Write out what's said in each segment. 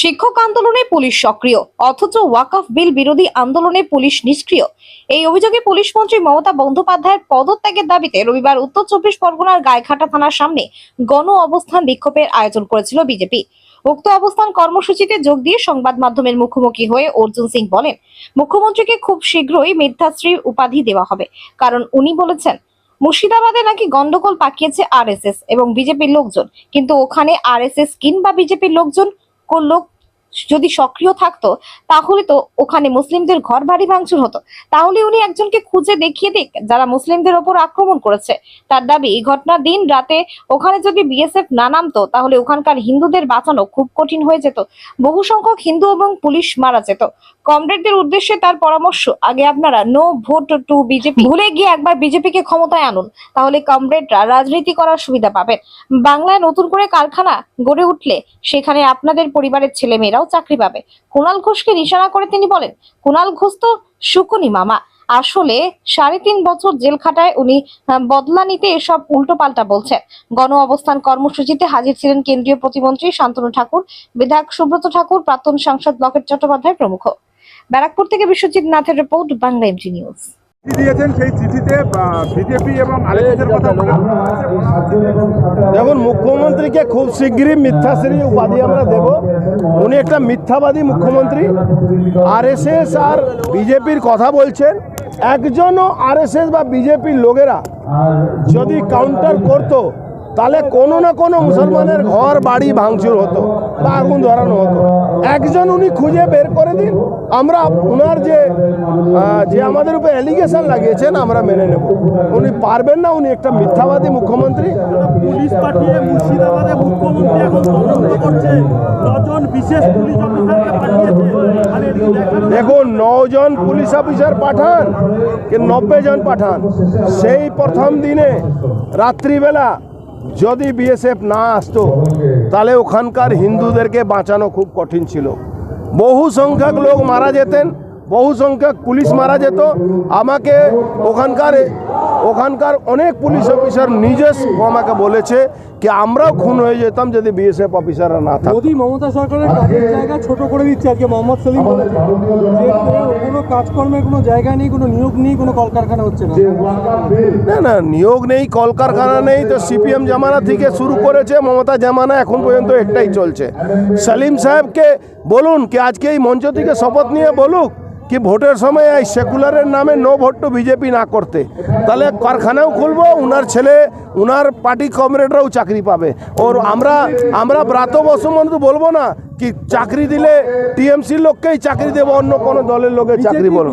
শিক্ষক আন্দোলনে পুলিশ সক্রিয়, অথচ ওয়াকফ বিল বিরোধী আন্দোলনে পুলিশ নিষ্ক্রিয়। এই অভিযোগে পুলিশ মন্ত্রী মমতা বন্দ্যোপাধ্যায়ের পদত্যাগের দাবিতে রবিবার উত্তর চব্বিশ পরগনার গাইঘাটা থানার সামনে গণ অবস্থান বিক্ষোভের আয়োজন করেছিল বিজেপি। উক্ত অবস্থান কর্মসূচিতে যোগ দিয়ে সংবাদ মাধ্যমের মুখোমুখি হয়ে অর্জুন সিং বলেন, মুখ্যমন্ত্রীকে খুব শীঘ্রই মিথ্যাশ্রী উপাধি দেওয়া হবে। কারণ উনি বলেছেন, মুর্শিদাবাদে নাকি গন্ডগোল পাকিয়েছে আরএসএস এবং বিজেপির লোকজন। কিন্তু ওখানে আর এস আরএসএস কিংবা বিজেপির লোকজন কোন লোক যদি সক্রিয় থাকতো, তাহলে তো ওখানে মুসলিমদের ঘর বাড়ি ভাঙচুর হতো। তাহলে উনি একজনকে খুঁজে দেখিয়ে দিক, যারা মুসলিমদের ওপর আক্রমণ করেছে। তার দাবি, এই ঘটনার দিন রাতে ওখানে যদি বিএসএফ না নামতো, তাহলে ওখানকার হিন্দুদের বাঁচানো খুব কঠিন হয়ে যেত। বহু সংখ্যক হিন্দু এবং পুলিশ মারা যেত। কমরেডদের উদ্দেশ্যে তার পরামর্শ, আগে আপনারা নো ভোট টু বিজেপি। ভুলে গিয়ে একবার বিজেপিকে ক্ষমতায় আনুন, তাহলে কমরেডরা রাজনীতি করার সুবিধা পাবেন। বাংলায় নতুন করে কারখানা গড়ে উঠলে, সেখানে আপনাদের পরিবারের ছেলেমেয়েরাও চাকরি পাবে। কুণাল ঘোষকে নিশানা করে তিনি বলেন কুণাল ঘোষ তো শুকুনি মামা। আসলে সাড়ে তিন বছর জেল খাটায় উনি বদলা নিতে এসব উল্টোপাল্টা বলছেন। গণ অবস্থান কর্মসূচিতে হাজির ছিলেন কেন্দ্রীয় প্রতিমন্ত্রী শান্তনু ঠাকুর, বিধায়ক সুব্রত ঠাকুর, প্রাক্তন সাংসদ লকেট চট্টোপাধ্যায় প্রমুখ। ব্যারাকপুর থেকে বিশ্বজিৎ নাথের রিপোর্ট, বাংলা এমজি নিউজ। দিয়েছেন, সেই চিঠিতে বিজেপি এবং কথা দেখুন, মুখ্যমন্ত্রীকে খুব শীঘ্রই মিথ্যাশ্রী উপাধি আমরা দেব। উনি একটা মিথ্যাবাদী মুখ্যমন্ত্রী। আরএসএস আর বিজেপির কথা বলছেন। একজনও আরএসএস বা বিজেপির লোকেরা যদি কাউন্টার করতো তাহলে কোনো না কোনো মুসলমানের ঘর বাড়ি ভাঙচুর হতো বা আগুন ধরানো হতো। একজন উনি খুঁজে বের করে দিন আমরা ওনার যে যে আমাদের উপর অ্যালিগেশন লাগিয়েছেন আমরা মেনে নেব। উনি পারবেন না উনি একটা মিথ্যাবাদী মুখ্যমন্ত্রী। পুলিশ পাঠিয়ে মুর্শিদাবাদে মুখ্যমন্ত্রী এখন তদন্ত করছে। নজন বিশেষ পুলিশ অফিসারকে পাঠিয়েছে। দেখুন নজন পুলিশ অফিসার পাঠান কি নব্বই জন পাঠান। সেই প্রথম দিনে রাত্রিবেলা যদি বিএসএফ না আসতো, তাহলে ওখানকার হিন্দুদেরকে বাঁচানো খুব কঠিন ছিল। বহু সংখ্যক লোক মারা যেতেন, বহু সংখ্যক পুলিশ মারা যেত। আমাকে ওখানকার ওখানকার অনেক পুলিশ অফিসার নিজেস আমাকে বলেছে কি আমরাও খুন হয়ে যেতাম যদি বিএসএফ অফিসাররা না থাকতো। মোদী মমতা সরকারের কাজের জায়গা ছোট করে দিচ্ছে আজকে মোহাম্মদ সেলিম। বলেছে যে কোনো কাজকর্মের কোনো জায়গা নেই কোনো নিয়োগ নেই কোনো কলকারখানা হচ্ছে না। না না নিয়োগ নেই কলকারখানা নেই তো সিপিএম জামানা থেকে শুরু করেছে মমতা জামানা এখন পর্যন্ত একটাই চলছে। সালিম সাহেবকে বলুন কি আজকে এই মঞ্চ থেকে শপথ নিয়ে বলুক? কি ভোটের সময় এই সেকুলারের নামে নো ভোট টু বিজেপি না করতে? তাহলে কারখানাও খুলবো, উনার ছেলে, উনার পার্টি কমরেডরাও চাকরি পাবে। ওর আমরা আমরা ব্রাত বসুমন্ত বলব না কি চাকরি দিলে টিএমসির লোককেই চাকরি দেবো অন্য কোনো দলের লোকের চাকরি সেলিম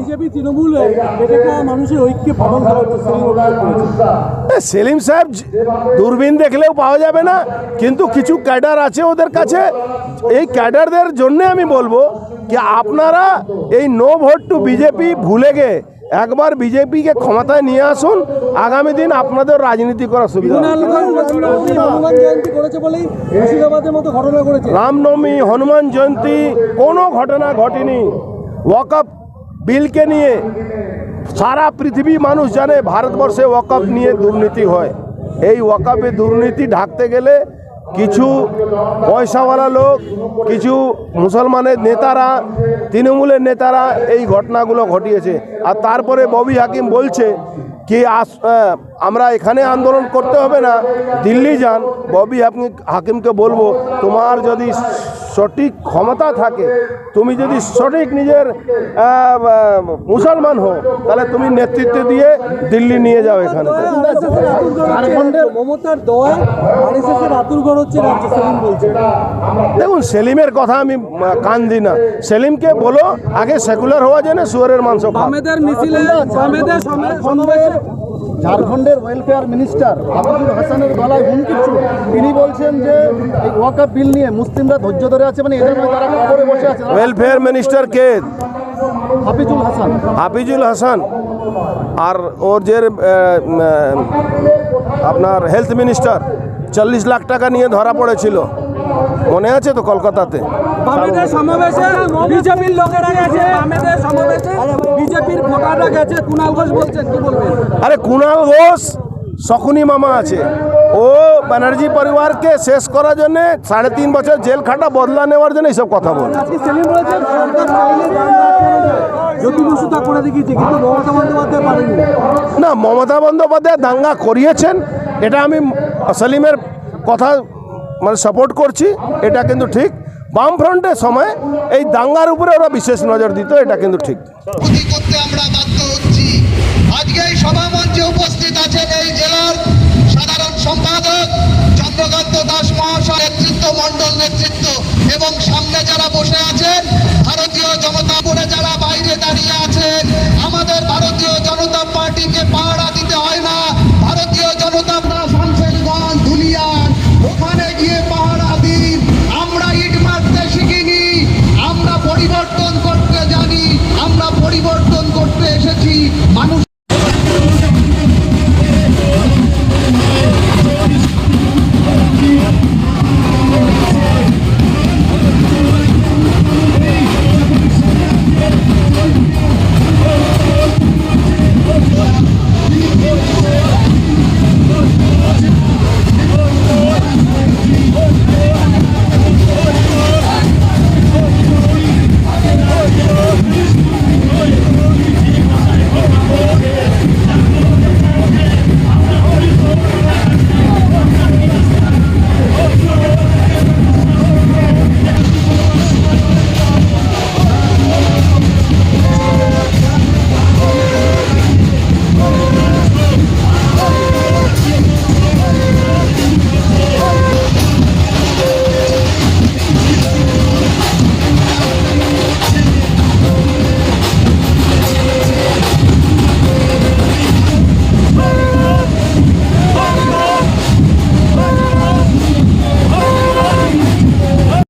এ, সেলিম সাহেব দূরবীন দেখলেও পাওয়া যাবে না কিন্তু কিছু ক্যাডার আছে ওদের কাছে। এই ক্যাডারদের জন্য আমি বলব কি আপনারা এই নো ভোট টু বিজেপি ভুলে গে একবার বিজেপিকে ক্ষমতায় নিয়ে আসুন আগামী দিন আপনাদের রাজনীতি করার সুবিধা রামনবমী হনুমান জয়ন্তী কোনো ঘটনা ঘটেনি। ওয়াকআপ বিলকে নিয়ে সারা পৃথিবী মানুষ জানে ভারতবর্ষে ওয়াকআপ নিয়ে দুর্নীতি হয়। এই ওয়াকআপে দুর্নীতি ঢাকতে গেলে কিছু পয়সাওয়ালা লোক, কিছু মুসলমানের নেতারা, তৃণমূলের নেতারা এই ঘটনাগুলো ঘটিয়েছে। আর তারপরে ববি হাকিম বলছে, কি আস আমরা এখানে আন্দোলন করতে হবে না। দিল্লি যান। ববি হাকিম হাকিমকে বলব তোমার যদি সঠিক ক্ষমতা থাকে তুমি যদি সঠিক নিজের মুসলমান হো তাহলে তুমি নেতৃত্ব দিয়ে দিল্লি নিয়ে যাও এখানে। মমতার দেখুন সেলিমের কথা আমি কান দিই না। সেলিমকে বলো আগে সেকুলার হওয়া যায় না সুয়ারের মাংস মিছিলে সমাবেশে ঝাড়খণ্ডের ওয়েলফেয়ার মিনিস্টার আবুল হাসানের গলায় হুমকি ছিল। তিনি বলছেন যে এই ওয়াকআপ বিল নিয়ে মুসলিমরা ধৈর্য ধরে আছে মানে এটা নয় তারা কবরে বসে আছে। ওয়েলফেয়ার মিনিস্টার কে? হাফিজুল হাসান। হাফিজুল হাসান। আর ওর যে আপনার হেলথ মিনিস্টার চল্লিশ লাখ টাকা নিয়ে ধরা পড়েছিল। মনে আছে তো কলকাতাতে? সমাবেশে বিজেপির লোকেরা গেছে। আরে কুণাল ঘোষ শকুনি মামা আছে। ও ব্যানার্জি পরিবারকে শেষ করার জন্য সাড়ে তিন বছর জেল খাটা বদলা নেওয়ার জন্য এইসব কথা বলে। না মমতা বন্দ্যোপাধ্যায় দাঙ্গা করিয়েছেন এটা আমি সালিমের কথা মানে সাপোর্ট করছি এটা কিন্তু ঠিক। বামফ্রন্টের সময় এই দাঙ্গার উপরে ওরা বিশেষ নজর দিত এটা কিন্তু ঠিক। করতে আমরা এই সভামঞ্চে উপস্থিত আছেন এই জেলার সাধারণ সম্পাদক চন্দ্রকান্ত দাস মহাশয় নেতৃত্ব মণ্ডল